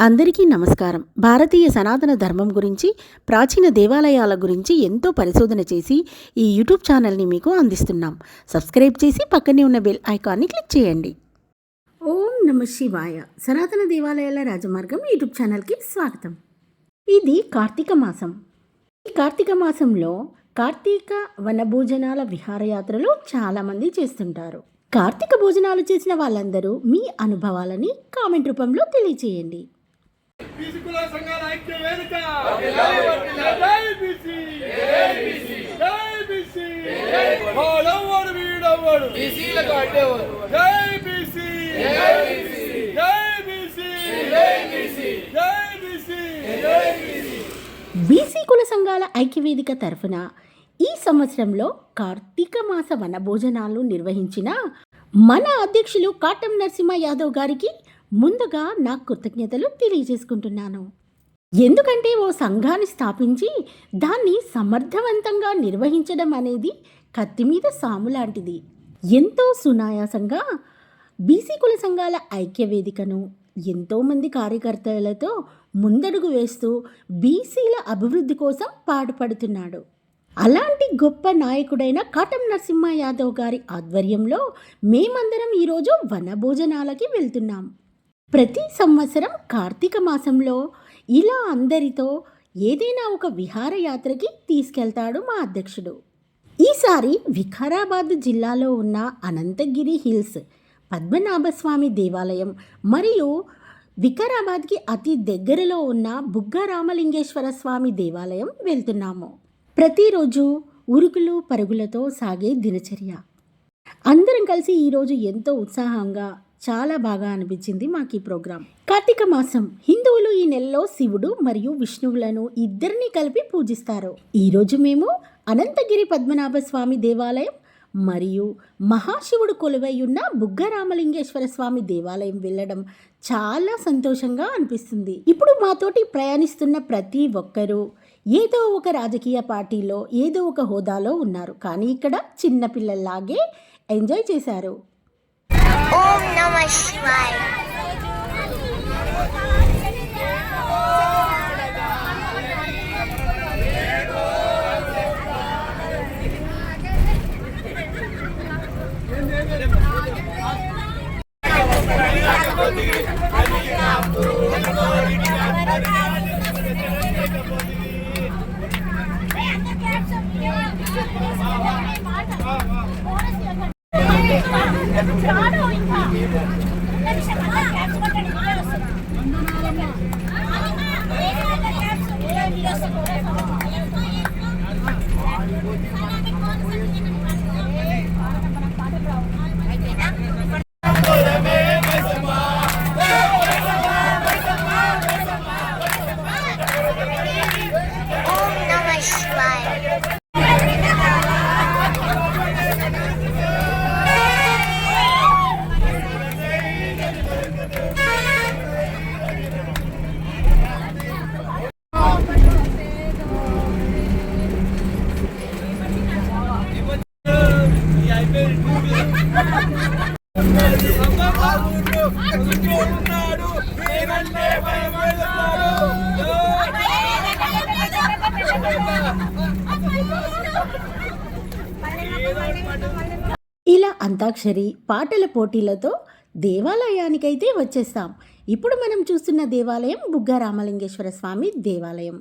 అందరికీ నమస్కారం. భారతీయ సనాతన ధర్మం గురించి ప్రాచీన దేవాలయాల గురించి ఎంతో పరిశోధన చేసి ఈ యూట్యూబ్ ఛానల్ని మీకు అందిస్తున్నాం. సబ్స్క్రైబ్ చేసి పక్కనే ఉన్న బెల్ ఐకాన్ని క్లిక్ చేయండి. ఓం నమ శివాయ. సనాతన దేవాలయాల రాజమార్గం యూట్యూబ్ ఛానల్కి స్వాగతం. ఇది కార్తీక మాసం. ఈ కార్తీక మాసంలో కార్తీక వనభోజనాల విహారయాత్రలు చాలామంది చేస్తుంటారు. కార్తీక భోజనాలు చేసిన వాళ్ళందరూ మీ అనుభవాలని కామెంట్ రూపంలో తెలియచేయండి. బీసీ కుల సంఘాల ఐక్య వేదిక. జై బీసీ. జై బీసీ. వాడవాడు వీడవాడు బీసీలకు అడ్డేవారు జై బీసీ. జై బీసీ. జై బీసీ. జై బీసీ. బీసీ. కుల సంఘాల ఐక్యవేదిక తరఫున ఈ సంవత్సరంలో కార్తీక మాస వనభోజనాలు నిర్వహించిన మన అధ్యక్షులు కాటం నరసింహ యాదవ్ గారికి ముందుగా నా కృతజ్ఞతలు తెలియజేసుకుంటున్నాను. ఎందుకంటే ఓ సంఘాన్ని స్థాపించి దాన్ని సమర్థవంతంగా నిర్వహించడం అనేది కత్తి మీద సాము లాంటిది. ఎంతో సునాయాసంగా బీసీ కుల సంఘాల ఐక్యవేదికను ఎంతోమంది కార్యకర్తలతో ముందడుగు వేస్తూ బీసీల అభివృద్ధి కోసం పాటుపడుతున్నాడు. అలాంటి గొప్ప నాయకుడైన కాటం నరసింహ యాదవ్ గారి ఆధ్వర్యంలో మేమందరం ఈరోజు వనభోజనాలకి వెళ్తున్నాం. ప్రతి సంవత్సరం కార్తీక మాసంలో ఇలా అందరితో ఏదైనా ఒక విహారయాత్రకి తీసుకెళ్తాడు మా అధ్యక్షుడు. ఈసారి వికారాబాద్ జిల్లాలో ఉన్న అనంతగిరి హిల్స్ పద్మనాభస్వామి దేవాలయం మరియు వికారాబాద్కి అతి దగ్గరలో ఉన్న బుగ్గ రామలింగేశ్వర స్వామి దేవాలయం వెళ్తున్నాము. ప్రతిరోజు ఉరుకులు పరుగులతో సాగే దినచర్య. అందరం కలిసి ఈరోజు ఎంతో ఉత్సాహంగా చాలా బాగా అనిపించింది మాకు ఈ ప్రోగ్రాం. కార్తీక మాసం హిందువులు ఈ నెలలో శివుడు మరియు విష్ణువులను ఇద్దరిని కలిపి పూజిస్తారు. ఈరోజు మేము అనంతగిరి పద్మనాభ స్వామి దేవాలయం మరియు మహాశివుడు కొలువై ఉన్న బుగ్గ రామలింగేశ్వర స్వామి దేవాలయం వెళ్ళడం చాలా సంతోషంగా అనిపిస్తుంది. ఇప్పుడు మాతోటి ప్రయాణిస్తున్న ప్రతి ఒక్కరూ ఏదో ఒక రాజకీయ పార్టీలో ఏదో ఒక హోదాలో ఉన్నారు. కానీ ఇక్కడ చిన్నపిల్లల్లాగే ఎంజాయ్ చేశారు. ఓం నమ శివాయ ఓం ఇలా అంతాక్షరి పాటల పోటీలతో దేవాలయానికైతే వచ్చేస్తాం. ఇప్పుడు మనం చూస్తున్న దేవాలయం బుగ్గ రామలింగేశ్వర స్వామి దేవాలయం.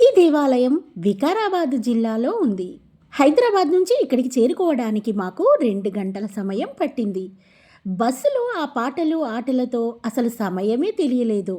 ఈ దేవాలయం వికారాబాద్ జిల్లాలో ఉంది. హైదరాబాద్ నుంచి ఇక్కడికి చేరుకోవడానికి మాకు రెండు గంటల సమయం పట్టింది. బస్సులో ఆ పాటలు ఆటలతో అసలు సమయమే తెలియలేదు.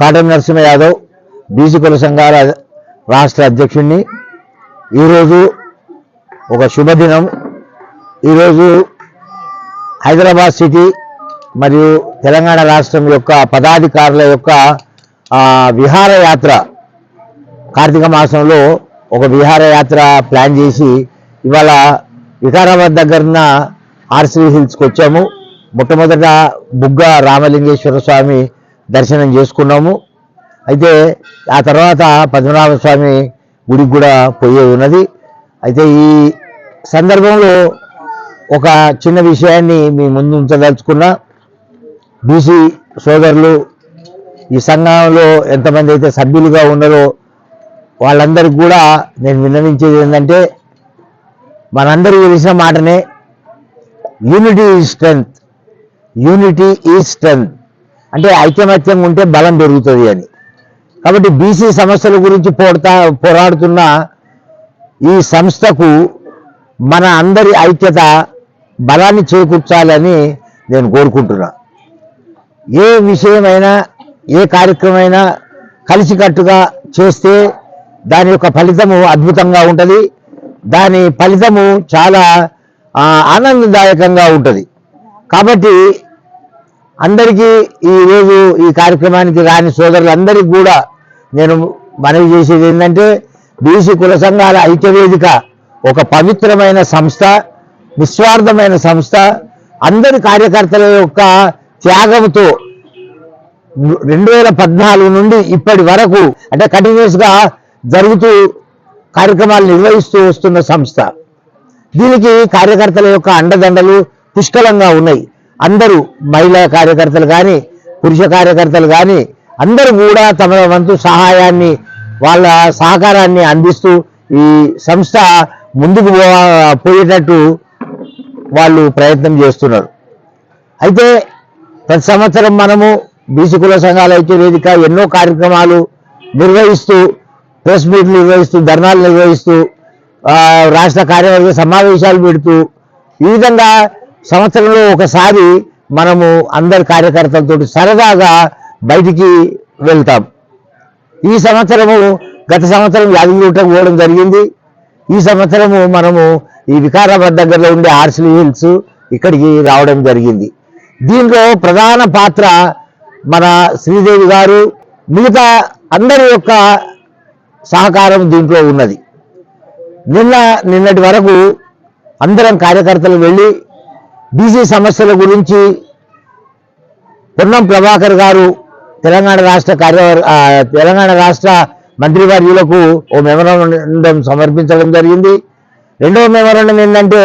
కాటం నరసింహ యాదవ్ బీసీ కుల సంఘాల రాష్ట్ర అధ్యక్షుడిని ఈరోజు ఒక శుభదినం. ఈరోజు హైదరాబాద్ సిటీ మరియు తెలంగాణ రాష్ట్రం యొక్క పదాధికారుల యొక్క విహారయాత్ర. కార్తీక మాసంలో ఒక విహారయాత్ర ప్లాన్ చేసి ఇవాళ వికారాబాద్ దగ్గరన ఆర్సీ హిల్స్కి వచ్చాము. మొట్టమొదట బుగ్గ రామలింగేశ్వర స్వామి దర్శనం చేసుకున్నాము. అయితే ఆ తర్వాత పద్మనాభ స్వామి గుడికి కూడా పోయే ఉన్నది. అయితే ఈ సందర్భంలో ఒక చిన్న విషయాన్ని మీ ముందు ఉంచదలుచుకున్నా. బీసీ సోదరులు ఈ సంఘంలో ఎంతమంది అయితే సభ్యులుగా ఉన్నారో వాళ్ళందరికీ కూడా నేను విన్నవించేది ఏంటంటే మనందరూ తెలిసిన మాటనే unity is strength unity is strength అంటే ఐకమత్యంగా ఉంటే బలం పెరుగుతుంది అని. కాబట్టి బీసీ సమస్యల గురించి పోడతా పోరాడుతున్న ఈ సంస్థకు మన అందరి ఐక్యత బలాన్ని చేకూర్చాలని నేను కోరుకుంటున్నా. ఏ విషయమైనా ఏ కార్యక్రమైనా కలిసికట్టుగా చేస్తే దాని యొక్క ఫలితము అద్భుతంగా ఉంటుంది. దాని ఫలితము చాలా ఆనందదాయకంగా ఉంటుంది. కాబట్టి అందరికీ ఈ ఈ కార్యక్రమానికి రాని సోదరులందరికీ కూడా నేను మనవి చేసేది ఏంటంటే బీసీ కుల సంఘాల ఐక్యవేదిక ఒక పవిత్రమైన సంస్థ నిస్వార్థమైన సంస్థ. అందరి కార్యకర్తల యొక్క త్యాగంతో రెండు వేల పద్నాలుగు నుండి ఇప్పటి వరకు అంటే కంటిన్యూస్గా జరుగుతూ కార్యక్రమాలు నిర్వహిస్తూ వస్తున్న సంస్థ. దీనికి కార్యకర్తల యొక్క అండదండలు పుష్కలంగా ఉన్నాయి. అందరూ మహిళా కార్యకర్తలు కానీ పురుష కార్యకర్తలు కానీ అందరూ కూడా తమ వంతు సహాయాన్ని వాళ్ళ సహకారాన్ని అందిస్తూ ఈ సంస్థ ముందుకు పోయేటట్టు వాళ్ళు ప్రయత్నం చేస్తున్నారు. అయితే ప్రతి సంవత్సరం మనము బీసీ కుల సంఘాల ఐక్య వేదిక ఎన్నో కార్యక్రమాలు నిర్వహిస్తూ ప్రెస్ మీట్లు నిర్వహిస్తూ ధర్నాలు నిర్వహిస్తూ రాష్ట్ర కార్యవర్గ సమావేశాలు పెడుతూ ఈ విధంగా సంవత్సరంలో ఒకసారి మనము అందరి కార్యకర్తలతో సరదాగా బయటికి వెళ్తాం. ఈ సంవత్సరము గత సంవత్సరం యాదగిరిగుట్టకు పోవడం జరిగింది. ఈ సంవత్సరము మనము ఈ వికారాబాద్ దగ్గరలో ఉండే ఆర్సిలీ హిల్స్ ఇక్కడికి రావడం జరిగింది. దీంట్లో ప్రధాన పాత్ర మన శ్రీదేవి గారు మిగతా అందరి యొక్క సహకారం దీంట్లో ఉన్నది. నిన్న నిన్నటి వరకు అందరం కార్యకర్తలు వెళ్ళి బీసీ సమస్యల గురించి పొన్నం ప్రభాకర్ గారు తెలంగాణ రాష్ట్ర కార్య తెలంగాణ రాష్ట్ర మంత్రివర్యులకు ఓ మెమరాండం సమర్పించడం జరిగింది. రెండవ మెమరాండం ఏంటంటే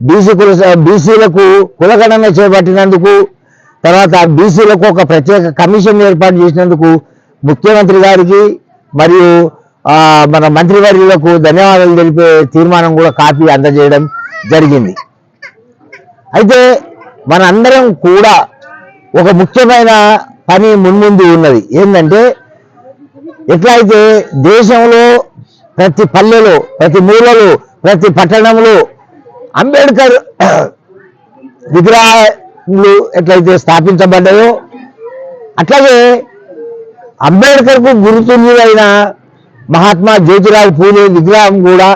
బీసీ కుల బీసీలకు కులగణన చేపట్టినందుకు తర్వాత బీసీలకు ఒక ప్రత్యేక కమిషన్ ఏర్పాటు చేసినందుకు ముఖ్యమంత్రి గారికి మరియు మన మంత్రివర్యులకు ధన్యవాదాలు తెలిపే తీర్మానం కూడా కాపీ అందజేయడం జరిగింది. అయితే మనందరం కూడా ఒక ముఖ్యమైన పని మున్ముందు ఉన్నది. ఏంటంటే ఎట్లయితే దేశంలో ప్రతి పల్లెలో ప్రతి మూలలో ప్రతి పట్టణంలో అంబేద్కర్ విగ్రహాలు ఎట్లయితే స్థాపించబడ్డాయో అట్లాగే అంబేద్కర్కు గుర్తుండిన మహాత్మా జ్యోతిరావు పూలే విగ్రహం కూడా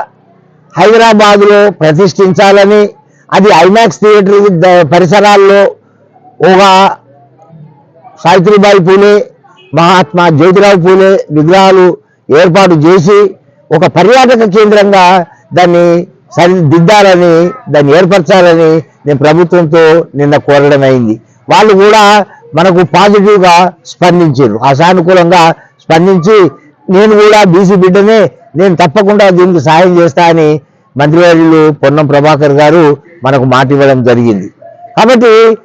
హైదరాబాద్లో ప్రతిష్ఠించాలని అది ఐమాక్స్ థియేటర్ పరిసరాల్లో ఒక సావిత్రిబాయి పూలే మహాత్మా జ్యోతిరావు పూలే విగ్రహాలు ఏర్పాటు చేసి ఒక పర్యాటక కేంద్రంగా దాన్ని సరిదిద్దాలని దాన్ని ఏర్పరచాలని నేను ప్రభుత్వంతో నిన్న కోరడం అయింది. వాళ్ళు కూడా మనకు పాజిటివ్గా స్పందించారు. ఆ సానుకూలంగా స్పందించి నేను కూడా బీసీ బిడ్డనే నేను తప్పకుండా దీనికి సహాయం చేస్తా అని మంత్రివర్యులు పొన్నం ప్రభాకర్ గారు మనకు మాట ఇవ్వడం జరిగింది. కాబట్టి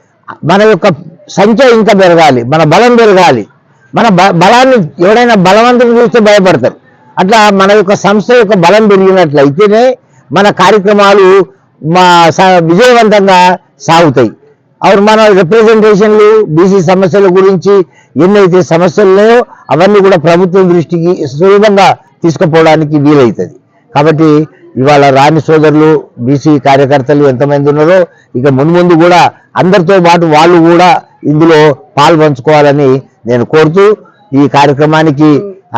మన యొక్క సంఖ్య ఇంకా పెరగాలి మన బలం పెరగాలి. మన బ- బలాన్ని ఎవడైనా బలవంతుని చూస్తే భయపడతారు అట్లా మన యొక్క సంస్థ యొక్క బలం పెరిగినట్లయితేనే మన కార్యక్రమాలు మా స- విజయవంతంగా సాగుతాయి. అవును మన రిప్రజెంటేషన్లు బీసీ సమస్యల గురించి ఎన్నైతే సమస్యలున్నాయో అవన్నీ కూడా ప్రభుత్వం దృష్టికి సులభంగా తీసుకుపోవడానికి వీలవుతుంది కాబట్టి ఇవాళ రాణి సోదరులు బీసీ కార్యకర్తలు ఎంతమంది ఉన్నారో ఇక మున్ముందు కూడా అందరితో పాటు వాళ్ళు కూడా ఇందులో పాల్పంచుకోవాలని నేను కోరుతూ ఈ కార్యక్రమానికి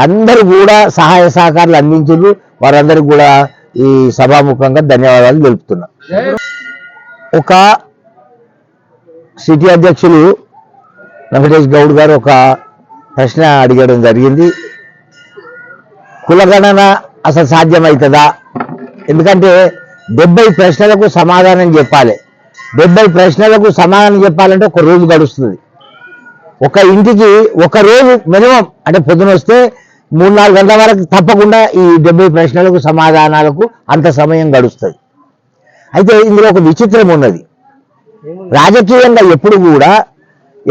అందరూ కూడా సహాయ సహకారాలు అందించారు వారందరికీ కూడా ఈ సభాముఖంగా ధన్యవాదాలు తెలుపుతున్నా. ఒక సిటీ అధ్యక్షులు వెంకటేష్ గౌడ్ గారు ఒక ప్రశ్న అడిగడం జరిగింది. కులగణన అసలు సాధ్యమవుతుందా ఎందుకంటే డెబ్బై ప్రశ్నలకు సమాధానం చెప్పాలి. డెబ్బై ప్రశ్నలకు సమాధానం చెప్పాలంటే ఒక రోజు గడుస్తుంది. ఒక ఇంటికి ఒక రోజు మినిమం అంటే పొద్దున వస్తే మూడు నాలుగు గంటల వరకు తప్పకుండా ఈ డెబ్బై ప్రశ్నలకు సమాధానాలకు అంత సమయం గడుస్తుంది. అయితే ఇందులో ఒక విచిత్రం ఉన్నది. రాజకీయంగా ఎప్పుడు కూడా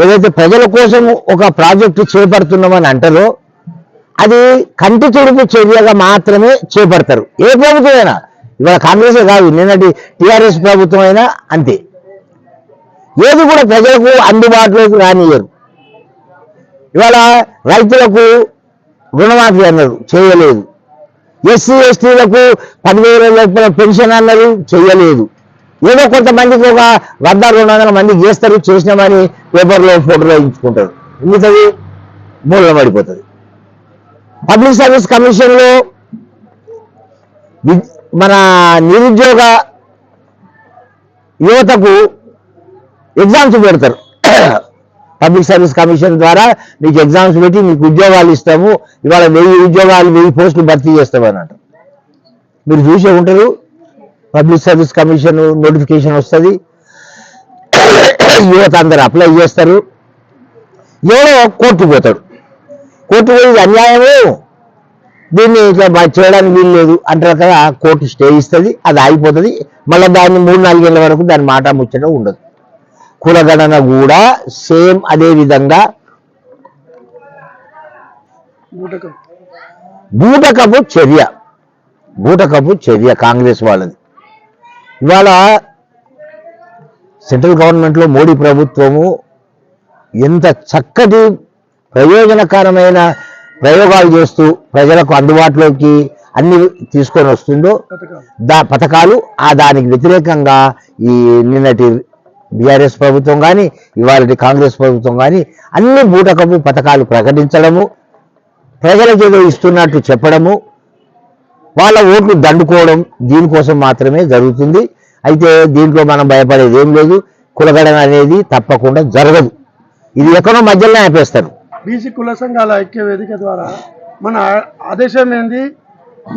ఏదైతే ప్రజల కోసం ఒక ప్రాజెక్టు చేపడుతున్నామని అంటారో అది కంటి తుడుపు చర్యగా మాత్రమే చేపడతారు. ఏ ప్రభుత్వమైనా ఇవాళ కాంగ్రెస్ కాదు నిన్నటి టిఆర్ఎస్ ప్రభుత్వం అయినా అంతే. ఏది కూడా ప్రజలకు అందుబాటులోకి రానియరు ఇవాళ రైతులకు రుణమాఫీ అన్నారు చేయలేదు. ఎస్సీ ఎస్టీలకు పదివేల రూపాయల పెన్షన్ అన్నారు చేయలేదు. ఏదో కొంతమందికి ఒక వంద రెండు వందల మంది చేస్తారు చేసినామని పేపర్లో ఫోటోలో ఇచ్చుకుంటారు మిగతాది మూలన పడిపోతుంది. పబ్లిక్ సర్వీస్ కమిషన్లో మన నిరుద్యోగ యువతకు ఎగ్జామ్స్ పెడతారు. పబ్లిక్ సర్వీస్ కమిషన్ ద్వారా మీకు ఎగ్జామ్స్ పెట్టి మీకు ఉద్యోగాలు ఇస్తాము. ఇవాళ వెయ్యి ఉద్యోగాలు వెయ్యి పోస్టులు భర్తీ చేస్తాము అన్నట్టు. మీరు చూసే ఉంటారు. పబ్లిక్ సర్వీస్ కమిషన్ నోటిఫికేషన్ వస్తుంది. యువత అందరు అప్లై చేస్తారు. ఎవడో కోర్టు పోతాడు కోర్టు పోయి అన్యాయము? దీన్ని ఇట్లా చేయడానికి వీలు లేదు. అంటారు కదా కోర్టు స్టే ఇస్తుంది అది ఆగిపోతుంది. మళ్ళీ దాన్ని మూడు నాలుగేళ్ళ వరకు దాని మాట ముచ్చట ఉండదు. కులగణన కూడా సేమ్ అదే విధంగా బూటకపు చర్య. బూటకపు చర్య కాంగ్రెస్ వాళ్ళది. ఇవాళ సెంట్రల్ గవర్నమెంట్లో మోడీ ప్రభుత్వము ఎంత చక్కటి ప్రయోజనకరమైన ప్రయోగాలు చేస్తూ ప్రజలకు అందుబాటులోకి అన్ని తీసుకొని వస్తుందో దా పథకాలు ఆ దానికి వ్యతిరేకంగా ఈ నిన్నటి బీఆర్ఎస్ ప్రభుత్వం కానీ ఇవాళ కాంగ్రెస్ ప్రభుత్వం కానీ అన్ని బూటకపు పథకాలు ప్రకటించడము ప్రజలకు ఏదో ఇస్తున్నట్టు చెప్పడము వాళ్ళ ఓట్లు దండుకోవడం దీనికోసం మాత్రమే జరుగుతుంది. అయితే దీంట్లో మనం భయపడేది ఏం లేదు. కులగడన అనేది తప్పకుండా జరగదు. ఇది ఎక్కడో మధ్యలోనే ఆపేస్తారు. బీసీ కుల సంఘాల ఐక్య వేదిక ద్వారా మన ఆదేశం ఏంది?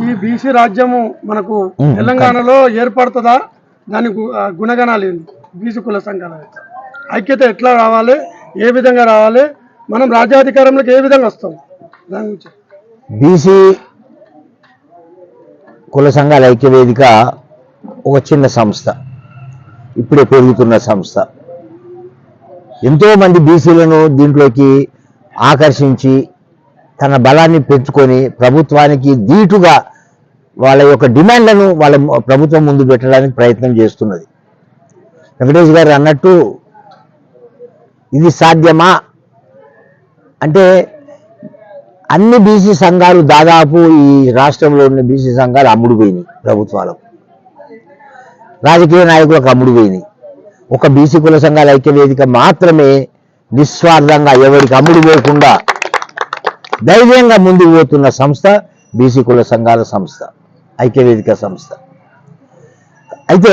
ఈ బీసీ రాజ్యము మనకు తెలంగాణలో ఏర్పడుతుందా? దాని గుణగణాలు ఏంది? బీసీ కుల సంఘాల. ఐక్యత ఎట్లా రావాలి? ఏ విధంగా రావాలి? మనం రాజ్యాధికారంలోకి ఏ విధంగా వస్తాం? దాని గురించి. బీసీ కుల సంఘాల ఐక్య వేదిక ఒక చిన్న సంస్థ. ఇప్పుడే పెరుగుతున్న సంస్థ. ఎంతో మంది బీసీలను దీంట్లోకి ఆకర్షించి తన బలాన్ని పెంచుకొని ప్రభుత్వానికి దీటుగా వాళ్ళ యొక్క డిమాండ్లను వాళ్ళ ప్రభుత్వం ముందు పెట్టడానికి ప్రయత్నం చేస్తున్నది. వెంకటేష్ గారు అన్నట్టు ఇది సాధ్యమా? అంటే అన్ని బీసీ సంఘాలు దాదాపు ఈ రాష్ట్రంలో ఉన్న బీసీ సంఘాలు అమ్ముడుపోయినాయి ప్రభుత్వాలకు. రాజకీయ నాయకులకు అమ్ముడుపోయినాయి. ఒక బీసీ కుల సంఘాల ఐక్య వేదిక మాత్రమే నిస్వార్థంగా ఎవరికి అమ్ముడు పోకుండా ధైర్యంగా ముందుకు పోతున్న సంస్థ బీసీ కుల సంఘాల సంస్థ ఐక్యవేదిక సంస్థ. అయితే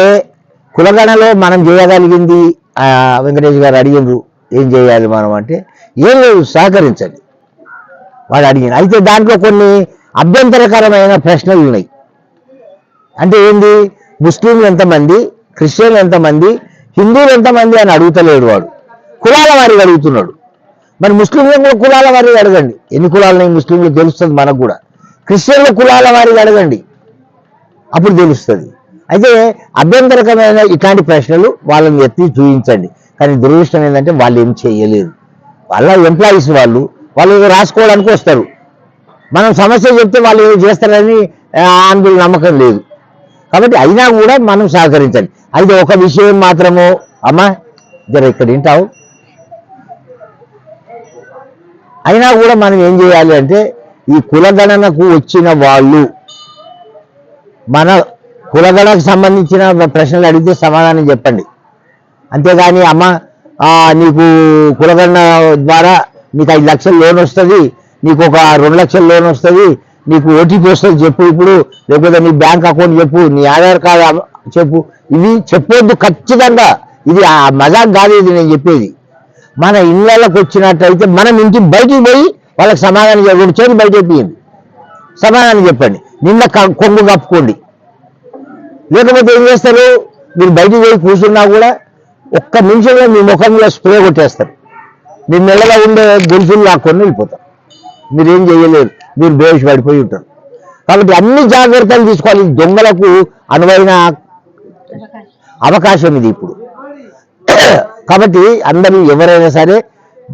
కులగణలో మనం చేయగలిగింది ఆ, వెంకటేష్ గారు అడిగిండ్రు ఏం చేయాలి మనం అంటే ఏం లేదు సహకరించండి. వాడు అడిగిన అయితే దాంట్లో కొన్ని అభ్యంతరకరమైన ప్రశ్నలు ఉన్నాయి. అంటే ఏంది? ముస్లింలు ఎంతమంది? క్రిస్టియన్లు ఎంతమంది? హిందువులు ఎంతమంది అని అడుగుతలేడు వాడు. కులాల వారిగా అడుగుతున్నాడు. మరి ముస్లింలు కూడా కులాల వారిగా అడగండి. ఎన్ని కులాలని ముస్లింలు తెలుస్తుంది మనకు కూడా. క్రిస్టియన్ల కులాల వారిగా అడగండి. అప్పుడు తెలుస్తుంది. అయితే అభ్యంతరకమైన ఇట్లాంటి ప్రశ్నలు వాళ్ళని ఎత్తి చూపించండి కానీ దురదృష్టం ఏంటంటే వాళ్ళు ఏం చేయలేరు వాళ్ళ ఎంప్లాయీస్ వాళ్ళు వాళ్ళు రాసుకోవడానికి వస్తారు. మనం సమస్య చెప్తే వాళ్ళు ఏదో చేస్తారని అందులో నమ్మకం లేదు. కాబట్టి అయినా కూడా మనం సహకరించాలి అయితే ఒక విషయం మాత్రము అమ్మా జర ఇక్కడ వింటావు? అయినా కూడా మనం ఏం చేయాలి అంటే ఈ కులగణనకు వచ్చిన వాళ్ళు మన కులగణకు సంబంధించిన ప్రశ్నలు అడిగితే సమాధానం చెప్పండి. అంతేగాని అమ్మ నీకు కులగణన ద్వారా నీకు ఐదు లక్షల లోన్ వస్తుంది నీకు ఒక రెండు లక్షల లోన్ వస్తుంది నీకు ఓటీపీ వస్తుంది చెప్పు ఇప్పుడు లేకపోతే నీ బ్యాంక్ అకౌంట్ చెప్పు నీ ఆధార్ కార్డు చెప్పు. ఇవి చెప్పొద్దు ఖచ్చితంగా. ఇది ఆ మజాక్ కాదు ఇది నేను చెప్పేది. మన ఇళ్ళకి వచ్చినట్టయితే మనం ఇంటి బయటికి పోయి వాళ్ళకి సమాధానం చెప్పండి. చేతి బయట చెప్పియండి. సమాధానం చెప్పండి. నిన్న కొంగు కప్పుకోండి. లేకపోతే ఏం చేస్తారు? మీరు బయటికి పోయి కూర్చున్నా కూడా ఒక్క నిమిషంలో మీ ముఖంలో స్ప్రే కొట్టేస్తారు. మీ మెల్లగా ఉండే గొలుసులు లాక్కొని వెళ్ళిపోతారు. మీరేం చేయలేరు. మీరు బేష్ పడిపోయి ఉంటారు. కాబట్టి అన్ని జాగ్రత్తలు తీసుకోవాలి. దొంగలకు అనువైన అవకాశం ఇది ఇప్పుడు. కాబట్టి అందరూ ఎవరైనా సరే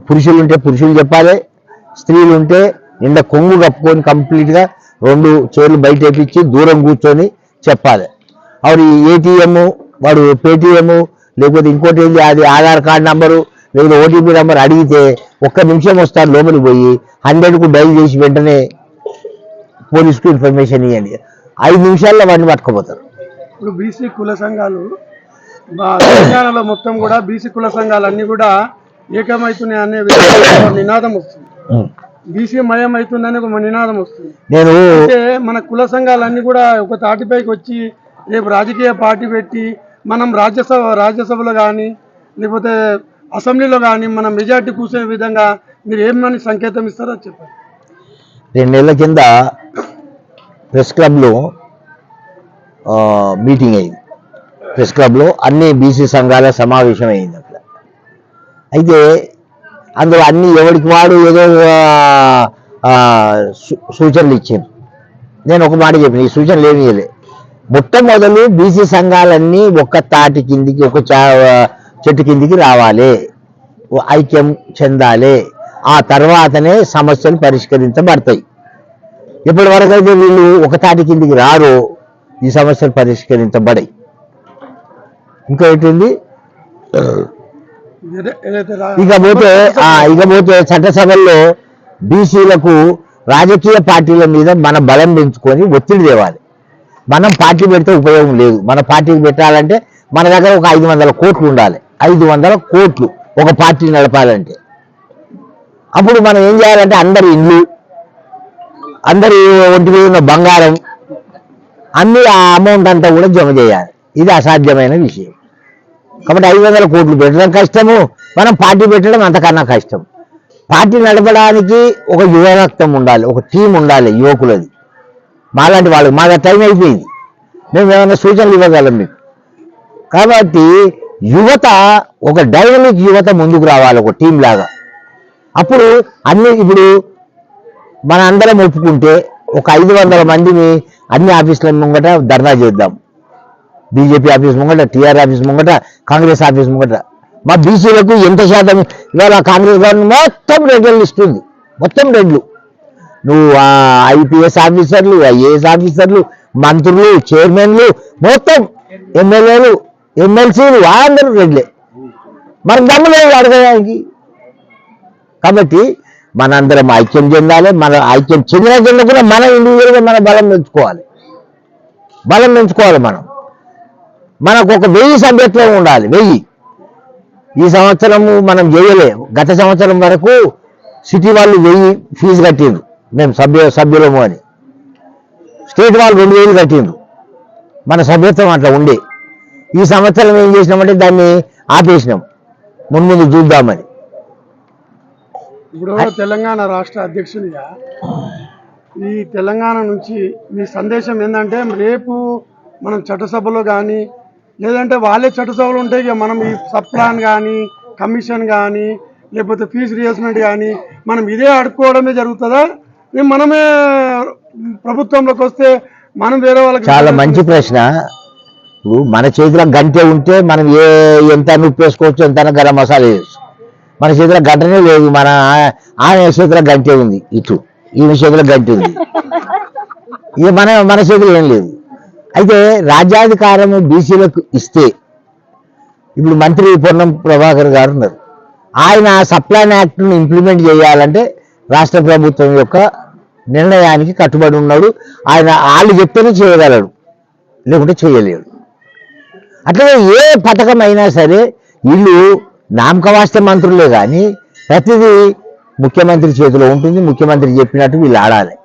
పురుషులు ఉంటే పురుషులు చెప్పాలి స్త్రీలు ఉంటే నిండా కొంగు కప్పుకొని కంప్లీట్గా రెండు చేతులు బయట వేపించి దూరం కూర్చొని చెప్పాలి. అవి ఏటీఎం వాడు పేటీఎం లేకపోతే ఇంకోటి ఏంటి అది ఆధార్ కార్డు నంబరు లేకపోతే ఓటీపీ నెంబర్ అడిగితే ఒక్క నిమిషం వస్తారు లోపలికి పోయి హండ్రెడ్కు డైల్ చేసి వెంటనే పోలీసుకు ఇన్ఫర్మేషన్ ఇవ్వండి ఐదు నిమిషాల్లో వాడిని పట్టుకోపోతారు. ఇప్పుడు బీసీ కుల సంఘాలు తెలంగాణలో మొత్తం కూడా బీసీ కుల సంఘాలన్నీ కూడా ఏకమవుతున్నాయి అనే నినాదం వస్తుంది. బీసీ మయం అవుతుందని ఒక నినాదం వస్తుంది. నేను అంటే మన కుల సంఘాలన్నీ కూడా ఒక తాటిపైకి వచ్చి రేపు రాజకీయ పార్టీ పెట్టి మనం రాజ్యసభ రాజ్యసభలో కానీ లేకపోతే అసెంబ్లీలో కానీ మనం మెజార్టీ కూర్చునే విధంగా మీరు ఏమని సంకేతం ఇస్తారో చెప్పండి. రెండు నెలల కింద ప్రెస్ క్లబ్లో మీటింగ్ అయింది. ప్రెస్ క్లబ్లో అన్ని బీసీ సంఘాల సమావేశం అయింది అక్కడ. అయితే అందులో అన్ని ఎవరికి వాడు ఏదో సూచనలు ఇచ్చాను నేను ఒక మాట చెప్పిన ఈ సూచనలు ఏమి చేయలే మొట్టమొదలు బీసీ సంఘాలన్నీ ఒక తాటి కిందికి ఒక చా- చెట్టు కిందికి రావాలి. ఐక్యం చెందాలి. ఆ తర్వాతనే సమస్యలు పరిష్కరించబడతాయి. ఇప్పటి అయితే వీళ్ళు ఒక తాటి కిందికి రారు. ఈ సమస్యలు పరిష్కరించబడాయి. ఇంకా ఏంటింది? ఇకపోతే ఇకపోతే చట్టసభల్లో బీసీలకు రాజకీయ పార్టీల మీద మన బలం పెంచుకొని ఒత్తిడి తేవాలి. మనం పార్టీ పెడితే ఉపయోగం లేదు. మన పార్టీకి పెట్టాలంటే మన దగ్గర ఒక ఐదు వందల కోట్లు ఉండాలి. ఐదు వందల కోట్లు ఒక పార్టీ నడపాలంటే. అప్పుడు మనం ఏం చేయాలంటే అందరి ఇండ్లు అందరి ఒంటి మీద ఉన్న బంగారం అన్ని ఆ అమౌంట్ అంతా కూడా జమ చేయాలి. ఇది అసాధ్యమైన విషయం. కాబట్టి ఐదు వందల కోట్లు పెట్టడం కష్టము. మనం పార్టీ పెట్టడం అంతకన్నా కష్టం. పార్టీ నడపడానికి ఒక యువరక్తం ఉండాలి ఒక టీం ఉండాలి యువకులది. మాలాంటి వాళ్ళు మా టైం అయిపోయింది. మేము ఏమైనా సూచనలు ఇవ్వగలం మీకు? కాబట్టి యువత ఒక డైనమిక్ యువత ముందుకు రావాలి ఒక టీం లాగా. అప్పుడు అన్ని ఇప్పుడు మన అందరం ఒప్పుకుంటే ఒక ఐదు వందల మందిని అన్ని ఆఫీసుల ముంగట ధర్నా చేద్దాం. బీజేపీ ఆఫీస్ ముంగట టీఆర్ ఆఫీస్ ముంగట కాంగ్రెస్ ఆఫీస్ ముంగట. మా బీసీలకు ఎంత శాతం? ఇవాళ కాంగ్రెస్ గవర్నమెంట్ మొత్తం రెడ్లు ఇస్తుంది. మొత్తం రెడ్లు నువ్వు ఐపీఎస్ ఆఫీసర్లు ఐఏఎస్ ఆఫీసర్లు మంత్రులు చైర్మన్లు మొత్తం ఎమ్మెల్యేలు ఎమ్మెల్సీలు అందరూ రెడ్లే మనకు దమ్ములేదు అడగడానికి? కాబట్టి మనందరం ఐక్యం చెందాలి. మన ఐక్యం చెందిన చెందిన కూడా మన ఇండివిజువల్గా మన బలం పెంచుకోవాలి. బలం పెంచుకోవాలి మనం. మనకు ఒక వెయ్యి సభ్యత్వం ఉండాలి వెయ్యి. ఈ సంవత్సరము మనం చేయలేము. గత సంవత్సరం వరకు సిటీ వాళ్ళు వెయ్యి ఫీజు కట్టిండ్రు. మేము సభ్య సభ్యులము అని. స్టేట్ వాళ్ళు రెండు వేలు కట్టిండ్రు. మన సభ్యత్వం అట్లా ఉండే. ఈ సంవత్సరం ఏం చేసినామంటే దాన్ని ఆపేసినాం. మున్ముందు చూద్దామని. ఇప్పుడు తెలంగాణ రాష్ట్ర అధ్యక్షునిగా ఈ తెలంగాణ నుంచి మీ సందేశం ఏంటంటే రేపు మనం చట్టసభలో కానీ లేదంటే వాళ్ళే చట్టసభలు ఉంటాయి ఇక. మనం ఈ సబ్ ప్లాన్ కానీ కమిషన్ కానీ లేకపోతే ఫీజు రియంబర్స్మెంట్ కానీ మనం ఇదే అడుక్కోవడమే జరుగుతుందా? మనమే ప్రభుత్వంలోకి వస్తే మనం వేరే వాళ్ళకి చాలా మంచి ప్రశ్న. ఇప్పుడు మన చేతిలో గంటె ఉంటే మనం ఏ ఎంత ఉప్పు వేసుకోవచ్చు ఎంత గరం మసాలా వేయచ్చు. మన చేతిలో గంటనే లేదు మన ఆ- ఆమె చేతిలో గంటె ఉంది. ఇటు ఈమె చేతిలో గంటె ఉంది. ఇక మన మన చేతిలో ఏం లేదు. అయితే రాజ్యాధికారం బీసీలకు ఇస్తే ఇప్పుడు మంత్రి పొన్నం ప్రభాకర్ గారు ఉన్నారు ఆయన సప్లాన్ యాక్ట్ను ఇంప్లిమెంట్ చేయాలంటే రాష్ట్ర ప్రభుత్వం యొక్క నిర్ణయానికి కట్టుబడి ఉన్నాడు. ఆయన వాళ్ళు చెప్తేనే చేయగలడు లేకుంటే చేయలేడు. అట్లనే ఏ పథకం అయినా సరే వీళ్ళు నామకవాస్త మంత్రులే కానీ ప్రతిదీ ముఖ్యమంత్రి చేతిలో ఉంటుంది. ముఖ్యమంత్రి చెప్పినట్టు వీళ్ళు ఆడాలి.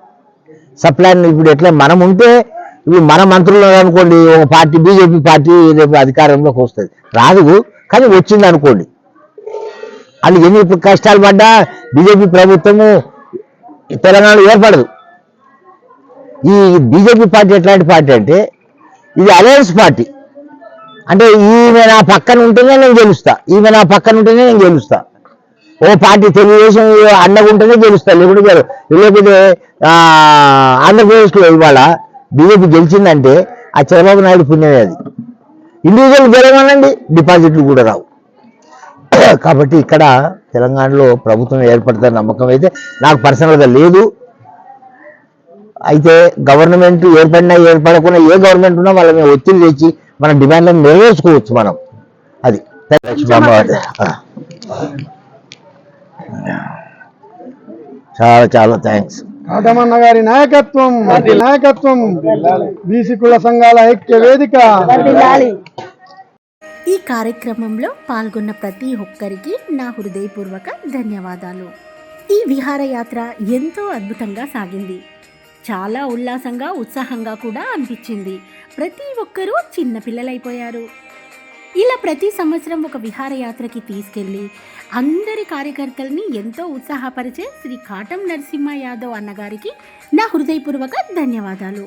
సప్లాన్ ఇప్పుడు ఎట్లా మనం ఉంటే ఇప్పుడు మన మంత్రులు అనుకోండి ఒక పార్టీ బీజేపీ పార్టీ రేపు అధికారంలోకి వస్తుంది. రాదు కానీ వచ్చింది అనుకోండి. వాళ్ళు ఎన్ని కష్టాలు పడ్డా బీజేపీ ప్రభుత్వము తెలంగాణ ఏర్పడదు. ఈ బీజేపీ పార్టీ ఎట్లాంటి పార్టీ అంటే ఇది అలయన్స్ పార్టీ. అంటే ఈమె నా పక్కన ఉంటేనే నేను గెలుస్తా. ఈమె నా పక్కన ఉంటేనే నేను గెలుస్తా. ఓ పార్టీ తెలుగుదేశం అండగా ఉంటేనే గెలుస్తా. లేకుంటే లేకపోతే ఆ, ఆంధ్రప్రదేశ్లో ఇవాళ బీజేపీ గెలిచిందంటే ఆ చంద్రబాబు నాయుడు పుణ్యమే అది. ఇండివిజువల్ గెలవనండి డిపాజిట్లు కూడా రావు. కాబట్టి ఇక్కడ తెలంగాణలో ప్రభుత్వం ఏర్పడతారు నమ్మకం అయితే నాకు పర్సనల్గా లేదు. అయితే గవర్నమెంట్ ఏర్పడినా ఏర్పడకుండా ఏ గవర్నమెంట్ ఉన్నా వాళ్ళ మీద ఒత్తిడి తెచ్చి మన డిమాండ్లను నెరవేర్చుకోవచ్చు మనం. అది. చాలా చాలా థ్యాంక్స్ కాటమన్న గారి నాయకత్వం నాయకత్వం బీసీ కుల సంఘాల ఐక్య వేదిక. ఈ కార్యక్రమంలో పాల్గొన్న ప్రతి ఒక్కరికి నా హృదయపూర్వక ధన్యవాదాలు. ఈ విహారయాత్ర ఎంతో అద్భుతంగా సాగింది. చాలా ఉల్లాసంగా ఉత్సాహంగా కూడా అనిపించింది. ప్రతి ఒక్కరూ చిన్నపిల్లలైపోయారు ఇలా ప్రతి సంవత్సరం ఒక విహారయాత్రకి తీసుకెళ్ళి అందరి కార్యకర్తల్ని ఎంతో ఉత్సాహపరిచే శ్రీ కాటం నరసింహ యాదవ్ అన్నగారికి నా హృదయపూర్వక ధన్యవాదాలు.